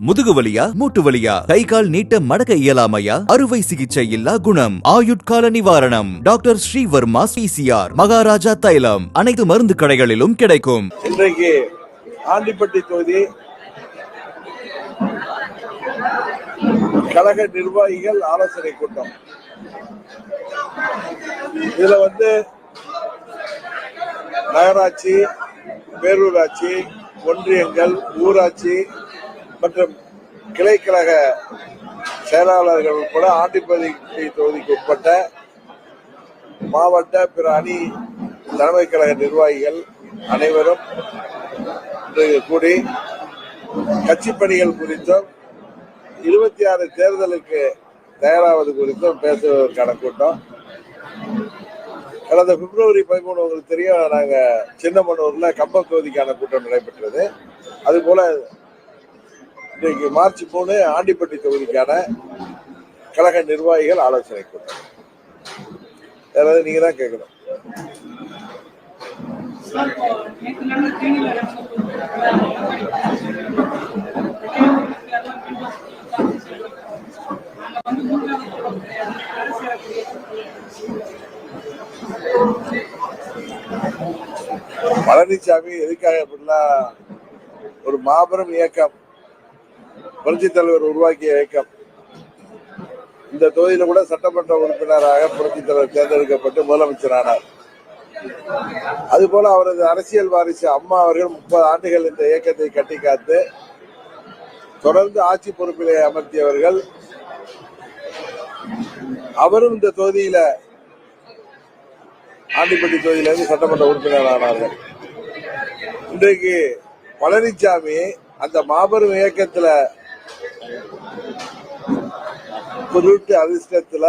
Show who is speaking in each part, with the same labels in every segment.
Speaker 1: முதுகு வலியா மூட்டு வலியா கை கால் நீட்ட மடக்க இயலாமையா? அறுவை சிகிச்சை இல்லா குணம். ஆயுட்கால நிவாரணம். டாக்டர் ஸ்ரீவர்மா பிசிஆர் மகாராஜா தைலம். அனைத்து மருந்து கடைகளிலும் கிடைக்கும்.
Speaker 2: இன்றைக்கு ஆண்டிப்பட்டி தொகுதி கழக நிர்வாகிகள் ஆலோசனை கூட்டம். இதுல வந்து நகராட்சி பேரூராட்சி ஒன்றியங்கள் ஊராட்சி மற்றும் கிளைக்கழக செயலாளர்கள் உட்பட ஆண்டிப்பட்டி தொகுதிக்கு உட்பட்ட மாவட்ட பிற அணி தலைமை கழக நிர்வாகிகள் அனைவரும் கூடி கட்சி பணிகள் குறித்தும் இருபத்தி ஆறு தேர்தலுக்கு தயாராவது குறித்தும் பேசுவதற்கான கூட்டம் கடந்த பிப்ரவரி பதிமூணு உங்களுக்கு தெரியும் நாங்கள் சின்னமனூர்ல கம்பம் தொகுதிக்கான கூட்டம் நடைபெற்றது. அதுபோல் இன்றைக்கு மார்ச் மூணு ஆண்டிப்பட்டி தொகுதிக்கான கழக நிர்வாகிகள் ஆலோசனை கூட்டம். யாராவது நீங்க தான் கேட்கணும். பழனிசாமி எதுக்காக இப்படிலாம் ஒரு மாபெரும் இயக்கம் புரட்சி தலைவர் உருவாக்கிய இயக்கம். இந்த தொகுதியில கூட சட்டமன்ற உறுப்பினராக புரட்சி தலைவர் தேர்ந்தெடுக்கப்பட்டு முதலமைச்சரானார். அதுபோல அவரது அரசியல் வாரிசு அம்மா அவர்கள் முப்பது ஆண்டுகள் இந்த இயக்கத்தை கட்டி காத்து தொடர்ந்து ஆட்சி பொறுப்பிலே அமர்த்தியவர்கள். அவரும் இந்த தொகுதியில ஆண்டிப்பட்டி தொகுதியிலிருந்து சட்டமன்ற உறுப்பினர் ஆனார்கள் இன்றைக்கு பழனிசாமி அந்த மாபெரும் இயக்கத்துல பொருட்டு அதிர்ஷ்டத்துல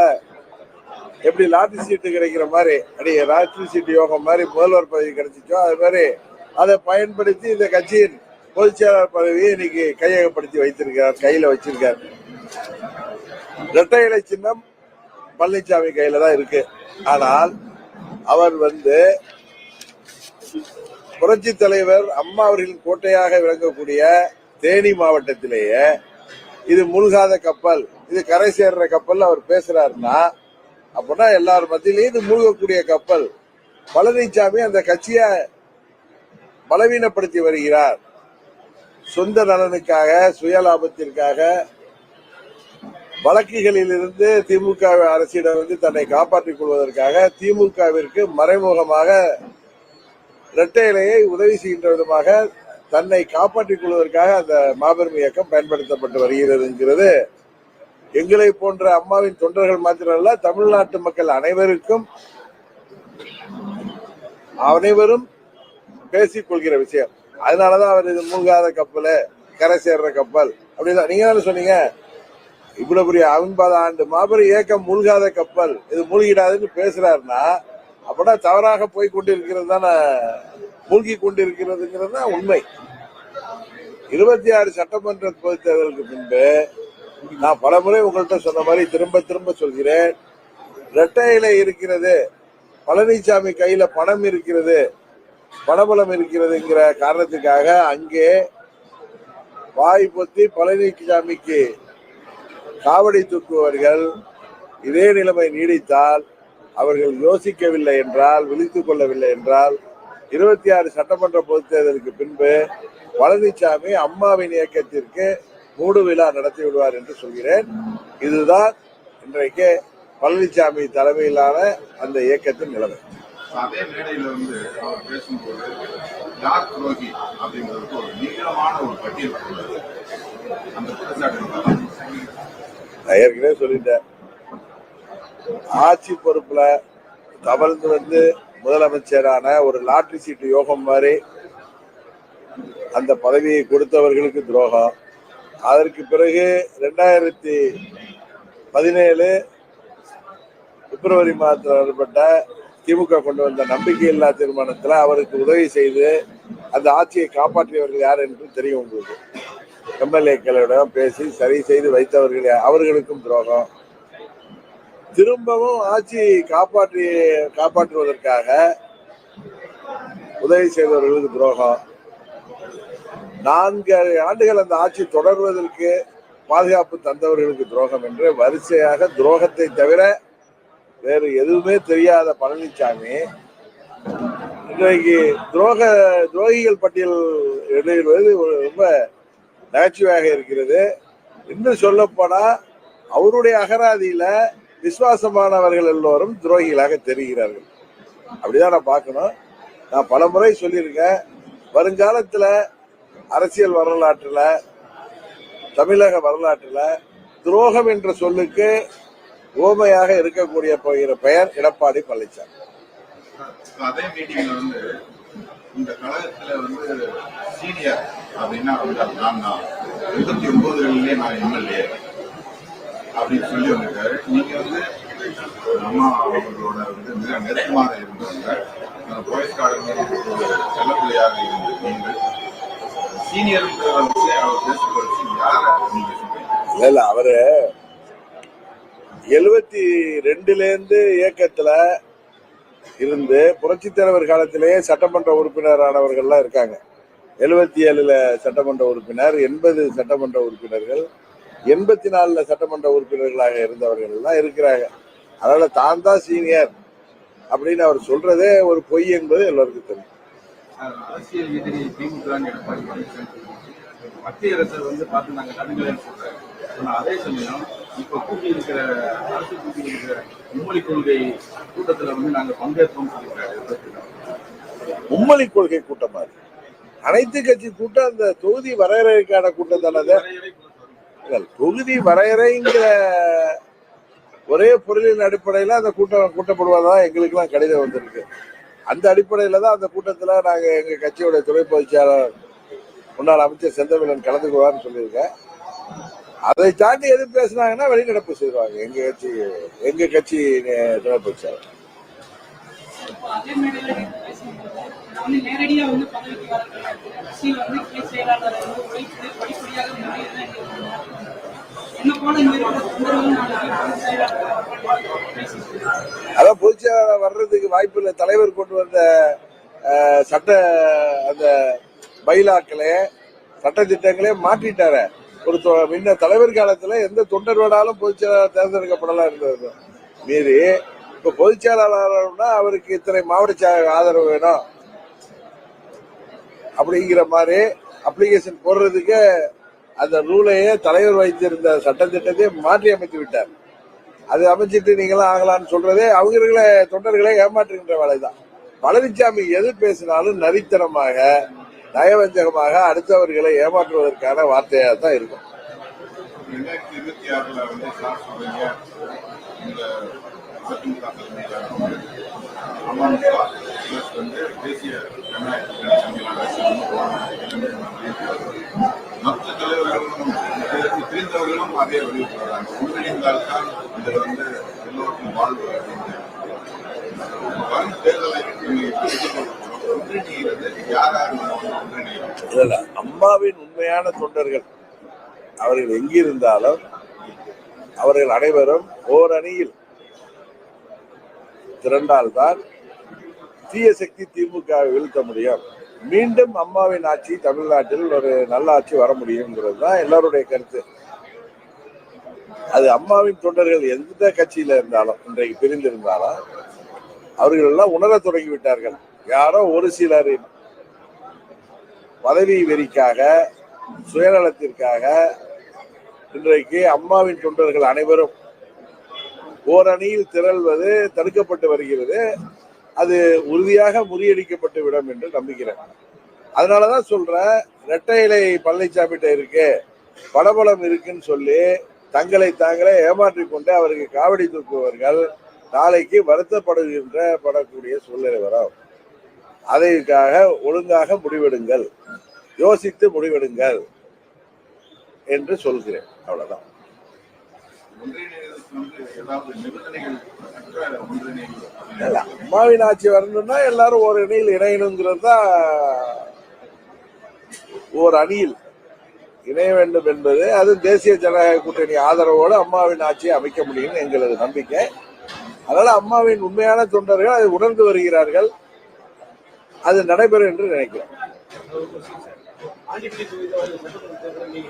Speaker 2: எப்படி லாட்டரி சீட்டு கிடைக்கிற மாதிரி அடி லாட்டரி சீட்டு யோகம் மாதிரி முதல்வர் பதவி கிடைச்சிச்சோ அது மாதிரி அதை பயன்படுத்தி இந்த கட்சியின் பொதுச் செயலாளர் பதவியை இன்னைக்கு கையகப்படுத்தி வைத்திருக்கிறார் கையில வச்சிருக்கார். இரட்டை இலை சின்னம் பழனிசாமி கையில தான் இருக்கு. ஆனால் அவர் வந்து புரட்சி தலைவர் அம்மா அவர்களின் கோட்டையாக விளங்கக்கூடிய தேனி மாவட்டத்திலேயே இது மூழ்காத கப்பல் இது கரை சேர்ற கப்பல் அவர் பேசுறாருன்னா அப்படின்னா எல்லார் மத்தியிலையும் இது மூழ்கக்கூடிய கப்பல். பழனிசாமி அந்த கட்சியை பலவீனப்படுத்தி வருகிறார். சொந்த நலனுக்காக சுயலாபத்திற்காக வழக்குகளில் இருந்து திமுக அரசிடம் வந்து தன்னை காப்பாற்றிக் கொள்வதற்காக திமுகவிற்கு மறைமுகமாக இரட்டை இலையை உதவி செய்கின்ற விதமாக தன்னை காப்பாற்றிக் கொள்வதற்காக அந்த மாபெரும் இயக்கம் பயன்படுத்தப்பட்டு வருகிறதுங்கிறது. எங்களை போன்ற அம்மாவின் தொண்டர்கள் மாத்திரமல்ல தமிழ்நாட்டு மக்கள் அனைவருக்கும் அனைவரும் பேசிக் கொள்கிற விஷயம். அதனாலதான் அவர் இது மூழ்காத கப்பல் கரை சேர்ற கப்பல் அப்படிதான் நீங்க தானே சொன்னீங்க? இவ்வளவு பெரிய ஐம்பது ஆண்டு மாபெரும் இயக்கம் மூழ்காத கப்பல் இது மூழ்கிடாதுன்னு பேசுறாருன்னா அப்படின்னா தவறாக போய் கொண்டிருக்கிறது தானே மூழ்கி கொண்டிருக்கிறதுங்கிறது தான் உண்மை. இருபத்தி ஆறு சட்டமன்ற பொதுத் தேர்தலுக்கு பின்பு நான் பலமுறை உங்கள்கிட்ட சொன்ன மாதிரி திரும்ப திரும்ப சொல்கிறேன். இரட்டையில இருக்கிறது பழனிசாமி கையில பணம் இருக்கிறது பணபலம் இருக்கிறதுங்கிற காரணத்துக்காக அங்கே வாய் பொத்தி பழனிசாமிக்கு காவடி தூக்குவர்கள் இதே நிலைமை நீடித்தால் அவர்கள் யோசிக்கவில்லை என்றால் விழித்துக் கொள்ளவில்லை என்றால் இருபத்தி ஆறு சட்டமன்ற பொதுத் தேர்தலுக்கு பின்பு பழனிசாமி அம்மாவின் இயக்கத்திற்கு மூடு விழா நடத்தி விடுவார் என்று சொல்கிறேன். இதுதான் இன்றைக்கு பழனிசாமி தலைமையிலான அந்த இயக்கத்தின் நிலைமை.
Speaker 3: அதே மேடையில வந்து அவர் பேசும்போது டாக் துரோகி அப்படிங்கிறதுக்கு ஒரு நீளமான ஒரு பட்டியல். அந்த
Speaker 2: நான் ஏற்கனவே சொல்லிட்டேன். ஆட்சி பொறுப்புல தவழ்ந்து வந்து முதலமைச்சரான ஒரு லாட்ரி சீட்டு யோகம் மாதிரி அந்த பதவியை கொடுத்தவர்களுக்கு துரோகம். அதற்கு பிறகு ரெண்டாயிரத்தி பதினேழு பிப்ரவரி மாதத்தில் ஏற்பட்ட திமுக கொண்டு வந்த நம்பிக்கையில்லா தீர்மானத்தில் அவருக்கு உதவி செய்து அந்த ஆட்சியை காப்பாற்றியவர்கள் யார் என்று தெரியும் உங்களுக்கு. எம்எல்ஏக்களிடம் பேசி சரி செய்து வைத்தவர்கள் அவர்களுக்கும் துரோகம். திரும்பவும் ஆட்சி காப்பாற்றி காப்பாற்றுவதற்காக உதவி செய்தவர்களுக்கு துரோகம். நான்கு ஆண்டுகள் அந்த ஆட்சி தொடர்வதற்கு பாதுகாப்பு தந்தவர்களுக்கு துரோகம் என்று வரிசையாக துரோகத்தை தவிர வேறு எதுவுமே தெரியாத பழனிசாமி இன்றைக்கு துரோக துரோகிகள் பட்டியல் இடையிடுவது ரொம்ப நகைச்சுவையாக இருக்கிறது. இன்னும் சொல்லப்போனால் அவருடைய அகராதியில விசுவாசமானவர்கள் எல்லோரும் துரோகிகளாக தெரிகிறார்கள். அப்படிதான் நான் பார்க்கணும். நான் பல முறை சொல்லியிருக்கேன். வருங்காலத்துல அரசியல் வரலாற்றுல தமிழக வரலாற்றுல துரோகம் என்ற சொல்லுக்கு ஓமையாக இருக்கக்கூடிய போகிற பெயர் எடப்பாடி பழனிசாமி.
Speaker 3: அதே மீட்டிங்ல வந்து இந்த கழகத்துல வந்து சீனியர் அப்படின்னா இருபத்தி ஒன்பதுகளிலே நான் எம்எல்ஏ. அப்படின்னு சொல்லி வந்திருக்காரு நீங்க வந்து அம்மா அவர்களோட வந்து மிக நெருக்கமாக இருந்தவங்க. போயஸ் கார்டன் செல்லப்பிள்ளையாக இருந்து நீங்கள் சீனியர் வச்சு அவர் பேசுற வச்சு யாரை நீங்க
Speaker 2: இல்ல அவரு எழுபத்தி ரெண்டுல இருந்து இயக்கத்துல இருந்து புரட்சி தலைவர் காலத்திலேயே சட்டமன்ற உறுப்பினரானவர்கள்லாம் இருக்காங்க. எழுபத்தி ஏழுல சட்டமன்ற உறுப்பினர் எண்பது சட்டமன்ற உறுப்பினர்கள் எண்பத்தி நாலுல சட்டமன்ற உறுப்பினர்களாக இருந்தவர்கள் எல்லாம் இருக்கிறாங்க. அதனால தான் தான் சீனியர் அப்படின்னு அவர் சொல்றதே ஒரு பொய் என்பது எல்லாருக்கும் தெரியும்.
Speaker 4: அரசியல் எதிரி திமுக. மத்திய அரசு வந்து பார்த்து நாங்க தடுக்கலன்னு சொல்றாங்க அதே சமயம் இப்ப கூட்டி இருக்கிற அரசு கூட்டி இருக்கிற மும்மொழி கொள்கை கூட்டத்துல வந்து நாங்க பங்கேற்போம் சொல்லியிருக்காரு.
Speaker 2: மும்மொழி கொள்கை கூட்டமா இருக்கு அனைத்து கட்சி கூட்டம் அந்த தொகுதி வரையறைக்கான கூட்டம் தானே தொகுதி வரையறைங்கிற ஒரே பொருளின் அடிப்படையில அந்த கூட்டம் கூட்டப்படுவதா எங்களுக்கெல்லாம் கடிதம் வந்திருக்கு. அந்த அடிப்படையில தான் அந்த கூட்டத்துல நாங்க எங்க கட்சியோட துணை பொதுச் முன்னாள் அமைச்சர் செந்தமிழன் கலந்துக்குவார்னு சொல்லியிருக்கேன். அதை தாண்டி எது பேசுனாங்கன்னா வெளிநடப்பு செய்வாங்க. எங்க கட்சி எங்க கட்சி துணை பொதுச்
Speaker 5: நேரடியா வந்து பதவிக்கு வர கட்சியில வந்து கிளை செயலாளர் வந்து உழைப்பு படிப்படியாக முன்னேறதான் என்ன போல இந்த மாதிரி ஒரு தொந்தரவு நாளைக்கு பொதுச் செயலாளர் பேசிட்டு
Speaker 2: அதான் பொதுச்செயலாளர் வர்றதுக்கு வாய்ப்பு இல்லை. தலைவர் கொண்டு வந்த சட்ட அந்த பைலாக்களே சட்ட திட்டங்களே மாற்றிட்டாரு. ஒரு தொ- முன்ன தலைவர் காலத்துல எந்த தொண்டர் வேணாலும் பொதுச் தேர்ந்தெடுக்கப்படலாம் இருந்தது. மீறி இப்ப பொதுச்செயலாளர்னா அவருக்கு இத்தனை மாவட்ட ஆதரவு வேணும். அப்படிங்கிற மாதிரி அப்ளிகேஷன் போடுறதுக்கு அந்த ரூலையே தலைவர் வைத்திருந்த சட்டத்திட்டத்தை மாற்றி அமைத்து விட்டார். அது அமைச்சிட்டு நீங்களாம் ஆகலாம்னு சொல்றதே அவங்களே தொண்டர்களை ஏமாற்றுகின்ற வேலைதான். பழனிசாமி எது பேசினாலும் நரித்தனமாக நயவஞ்சகமாக அடுத்தவர்களை ஏமாற்றுவதற்கான வார்த்தையாக தான் இருக்கும்.
Speaker 3: ரெண்டாயிரத்தி இருபத்தி ஆறுல வந்து சார் சொல்றீங்க இந்த அதிமுக தலைமையிலான அமமுக வந்து தேசிய மற்ற தலைவர்களும் அதே ஒன்றிணைந்தால்தான் வந்து எல்லோருக்கும் வாழ்வு வரும் தேர்தலை ஒன்றிணைகிறது
Speaker 2: அம்மாவின் உண்மையான தொண்டர்கள் அவர்கள் எங்கிருந்தாலும் அவர்கள் அனைவரும் ஓரணியில் திரண்டால்தான் தீய சக்தி திமுக வீழ்த்த முடியும் மீண்டும் அம்மாவின் ஆட்சி தமிழ்நாட்டில் ஒரு நல்ல ஆட்சி வர முடியுங்கிறது தான் எல்லாருடைய கருத்து. அது அம்மாவின் தொண்டர்கள் எந்த கட்சியில இருந்தாலும் இன்றைக்கு பிரிந்திருந்தாலும் அவர்கள் எல்லாம் உணரத் தொடங்கி விட்டார்கள் யாரோ ஒரு சிலரின் பதவி வெறிக்காக சுயநலத்திற்காக இன்றைக்கு அம்மாவின் தொண்டர்கள் அனைவரும் ஓரணியில் திரள்வது தடுக்கப்பட்டு வருகிறது. அது உறுதியாக முறியடிக்கப்பட்டு விடும் என்று நம்புகிறேன். அதனாலதான் சொல்றேன் ரெட்டை இலை பழனிசாமிகிட்ட இருக்கு படபலம் இருக்குன்னு சொல்லி தங்களை தாங்களே ஏமாற்றி கொண்டு அவருக்கு காவடி தூக்குபவர்கள் நாளைக்கு வருத்தப்படுகின்ற படக்கூடிய சூழ்நிலை வரும். அதற்காக ஒழுங்காக முடிவெடுங்கள் யோசித்து முடிவெடுங்கள் என்று சொல்கிறேன். அவ்வளவுதான்
Speaker 3: ஒன்றிணைவதற்கு வந்து ஏதாவது நிபந்தனைகள் அற்ற ஒன்றிணைவு
Speaker 2: இல்ல, அம்மாவின் ஆட்சி வரணும்னா எல்லாரும் ஒரு அணியில் இணையணுங்கிறது தான் ஒரு அணியில் இணைய வேண்டும் என்பது அது தேசிய ஜனநாயக கூட்டணி ஆதரவோடு அம்மாவின் ஆட்சியை அமைக்க முடியும்னு எங்களது நம்பிக்கை. அதனால அம்மாவின் உண்மையான தொண்டர்கள் அதை உணர்ந்து வருகிறார்கள். அது நடைபெறும் என்று நினைக்கிறேன்
Speaker 6: ஆண்டிப்பட்டி தொகுதியில் வந்து சட்டமன்ற தேர்தலில்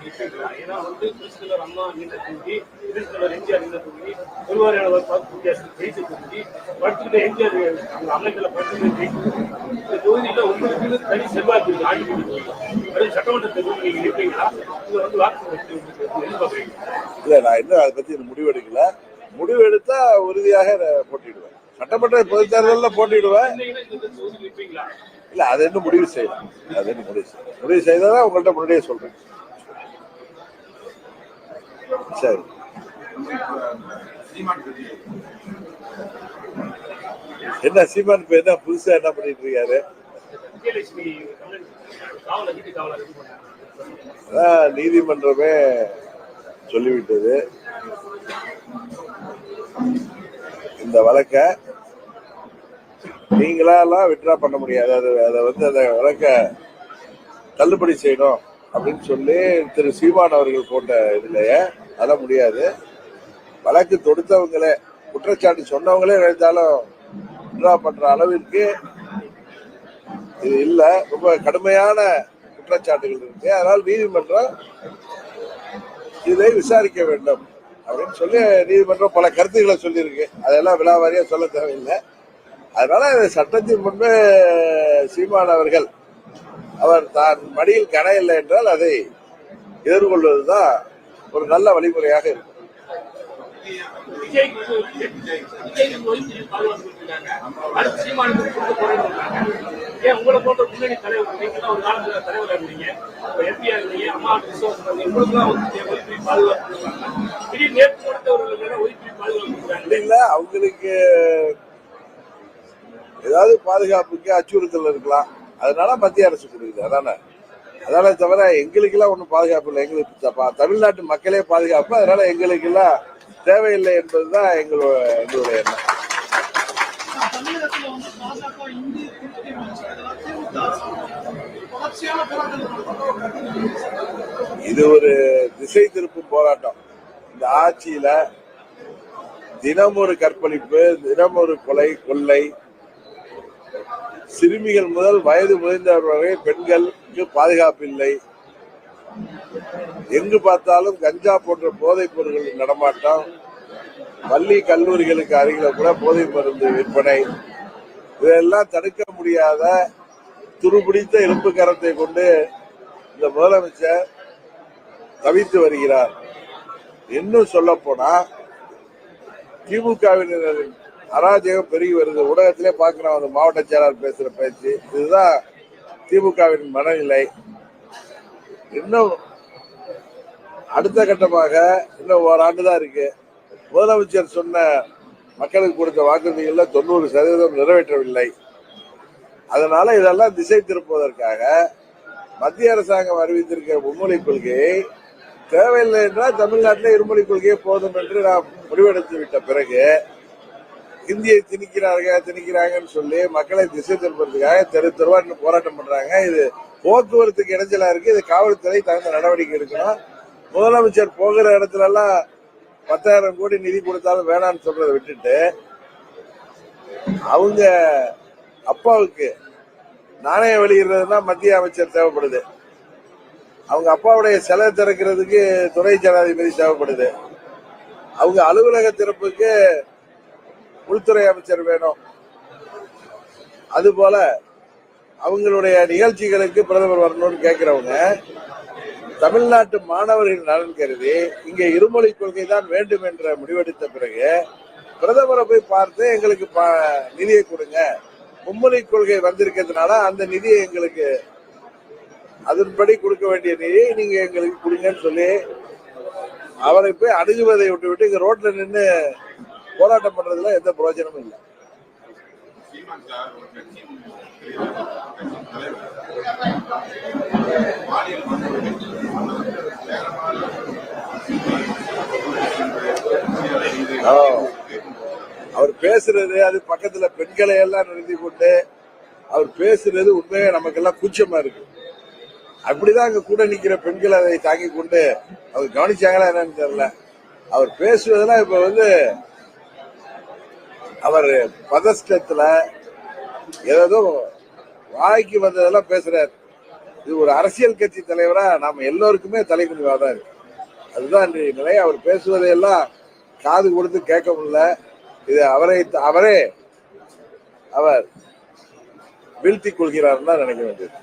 Speaker 6: ஏன்னா வந்து கிறிஸ்தவர் அம்மா நின்ற தொகுதி கிறிஸ்தவர் எம்ஜிஆர் நின்ற தொகுதி திருவாரூர் பார்த்து ஜெயிச்ச தொகுதி படுத்துக்கிட்ட எம்ஜிஆர் அந்த அமைப்பில் படுத்துக்கிட்ட இந்த தொகுதியில உங்களுக்கு தனி செல்வாக்கு இருக்குது ஆண்டிப்பட்டி தொகுதி அது சட்டமன்ற தேர்தலில் நீங்க நிற்பீங்களா இங்க வந்து வாக்கு எதிர்பார்க்குறீங்க
Speaker 2: நான் இன்னும் அதை பற்றி முடிவெடுக்கல. முடிவெடுத்தா உறுதியாக போட்டிடுவேன். சட்டமன்ற பொதுத் தேர்தலில் போட்டிடுவேன் இல்ல அது என்ன முடிவு செய்யலாம் அது என்ன முடிவு செய்யலாம் முடிவு செய்ததான் உங்கள்கிட்ட முன்னாடியே சொல்றேன். சரி. என்ன சீமான் இப்ப என்ன புதுசா என்ன பண்ணிட்டு இருக்காரு? நீதிமன்றமே சொல்லிவிட்டது. இந்த வழக்க நீங்களாலாம் விட்ரா பண்ண முடியாது. அது அதை வந்து அந்த வழக்க தள்ளுபடி செய்யணும் அப்படின்னு சொல்லி திரு சீமான் அவர்கள் போட்ட இதுலயே அதெல்லாம் முடியாது. வழக்கு தொடுத்தவங்களே குற்றச்சாட்டு சொன்னவங்களே நினைத்தாலும் விட்ரா பண்ற அளவிற்கு இது இல்லை. ரொம்ப கடுமையான குற்றச்சாட்டுகள் இருக்கு. அதனால் நீதிமன்றம் இதை விசாரிக்க வேண்டும். அப்படின்னு சொல்லி நீதிமன்றம் பல கருத்துக்களை சொல்லியிருக்கு. அதெல்லாம் விழாவாரியாக சொல்ல தேவையில்லை. அதனால இந்த சட்டத்தின் முன்பு சீமான் அவர்கள் அவர் தான் மடியில் கன இல்லை என்றால் அதை எதிர்கொள்வதுதான் ஒரு நல்ல வழிமுறையாக இருக்கும்.
Speaker 6: விஜய்க்கு விஜய்க்கு கொடுத்துருக்காங்க அடுத்து சீமானுக்கு கொடுக்க போறேன்னு ஏன் உங்களை போன்ற முன்னணி தலைவர் ஒரு காலத்துல தலைவராக இருந்தீங்க எம்பியா இருந்தீங்க அம்மா விசுவாசம் உங்களுக்குலாம் வந்து பாதுகாப்பு கொடுக்குறாங்க திடீர் நேற்று கொடுத்தவர்களுக்கு பாதுகாப்பு கொடுக்குறாங்க
Speaker 2: இல்ல அவங்களுக்கு ஏதாவது பாதுகாப்புக்கு அச்சுறுத்தல் இருக்கலாம். அதனால மத்திய அரசு கொடுக்குது அதானே? அதனால தவிர எங்களுக்கெல்லாம் ஒன்றும் பாதுகாப்பு இல்லை. எங்களுக்கு தமிழ்நாட்டு மக்களே பாதுகாப்பு அதனால எங்களுக்கெல்லாம் தேவையில்லை என்பதுதான் எங்களோட எங்களுடைய எண்ணம். இது ஒரு திசை திருப்பும் போராட்டம். இந்த ஆட்சியில தினம் ஒரு கற்பழிப்பு தினம் ஒரு கொலை கொள்ளை. சிறுமிகள் முதல் வயது முதிர்ந்தவர் வரை பெண்களுக்கு பாதுகாப்பு இல்லை. எங்கு பார்த்தாலும் கஞ்சா போன்ற போதைப் பொருட்கள் நடமாட்டம். பள்ளி கல்லூரிகளுக்கு அருகில கூட போதை மருந்து விற்பனை. இதெல்லாம் தடுக்க முடியாத துருபிடித்த எலும்பு கரத்தை கொண்டு இந்த முதலமைச்சர் தவித்து வருகிறார். இன்னும் சொல்ல போனா திமுகவினரின் அராஜகம் பெருகி வருது. ஊடகத்திலே பார்க்கிறோம் அந்த மாவட்ட செயலாளர் பேசுற பேச்சு. இதுதான் திமுகவின் மனநிலை. இன்னும் அடுத்த கட்டமாக இன்னும் ஓராண்டு தான் இருக்கு. முதலமைச்சர் சொன்ன மக்களுக்கு கொடுத்த வாக்குறுதிகளில் தொண்ணூறு சதவீதம் நிறைவேற்றவில்லை. அதனால இதெல்லாம் திசை திருப்புவதற்காக மத்திய அரசாங்கம் அறிவித்திருக்க மும்மொழி கொள்கையை தேவையில்லை என்றால் தமிழ்நாட்டில் இருமொழி கொள்கையே போதும் என்று நாம் முடிவெடுத்து விட்ட பிறகு இந்தியை திணிக்கிறார்கள் திணிக்கிறாங்கன்னு சொல்லி மக்களை திசை திருப்பதற்காக தெரு தெருவா இன்னும் போராட்டம் பண்றாங்க. இது போக்குவரத்துக்கு இடைஞ்சலா இருக்கு. இது காவல்துறை தகுந்த நடவடிக்கை எடுக்கணும். முதலமைச்சர் போகிற இடத்துல எல்லாம் பத்தாயிரம் கோடி நிதி கொடுத்தாலும் வேணாம்னு சொல்றதை விட்டுட்டு அவங்க அப்பாவுக்கு நாணயம் வெளியிடுறதுன்னா மத்திய அமைச்சர் தேவைப்படுது. அவங்க அப்பாவுடைய செலவு திறக்கிறதுக்கு துணை ஜனாதிபதி தேவைப்படுது. அவங்க அலுவலக திறப்புக்கு உள்துறை அமைச்சர் வேணும். அதுபோல அவங்களுடைய நிகழ்ச்சிகளுக்கு பிரதமர் வரணும்னு கேட்கிறவங்க தமிழ்நாட்டு மாணவர்கள் நலன் கருதி இங்க இருமொழி கொள்கை தான் வேண்டும் என்ற முடிவெடுத்த பிறகு பிரதமரை போய் பார்த்து எங்களுக்கு நிதியை கொடுங்க. மும்மொழி கொள்கை வந்திருக்கிறதுனால அந்த நிதியை எங்களுக்கு அதன்படி கொடுக்க வேண்டிய நிதியை நீங்க எங்களுக்கு கொடுங்கன்னு சொல்லி அவரை போய் அணுகுவதை விட்டு விட்டு இங்க ரோட்ல நின்று போராட்டம் பண்றதுல எந்த பிரயோஜனமும் இல்லை.
Speaker 3: சீமான் சார் ஒரு கட்சியின் தலைவர் பாலியல்
Speaker 2: அவர் பேசுறது அது பக்கத்துல பெண்களை எல்லாம் நிறுத்தி கொண்டு அவர் பேசுறது உண்மையா நமக்கெல்லாம் கூச்சமா இருக்கு. அப்படிதான் அங்க கூட நிக்கிற பெண்கள் அதை தாங்கி கொண்டு அவர் கவனிச்சாங்களா என்னன்னு தெரியல. அவர் பேசுவதெல்லாம் இப்ப வந்து அவர் பதஷ்டத்துல ஏதோ வாய்க்கு வந்ததெல்லாம் பேசுறாரு. இது ஒரு அரசியல் கட்சி தலைவரா நாம எல்லோருக்குமே தலைக்குனிவா தான் இருக்கு. அதுதான் இன்றைய நிலை. அவர் பேசுவதையெல்லாம் காது கொடுத்து கேட்க முடியல. இது அவரை அவரே அவர் வீழ்த்தி கொள்கிறார் தான் நினைக்க வேண்டியது.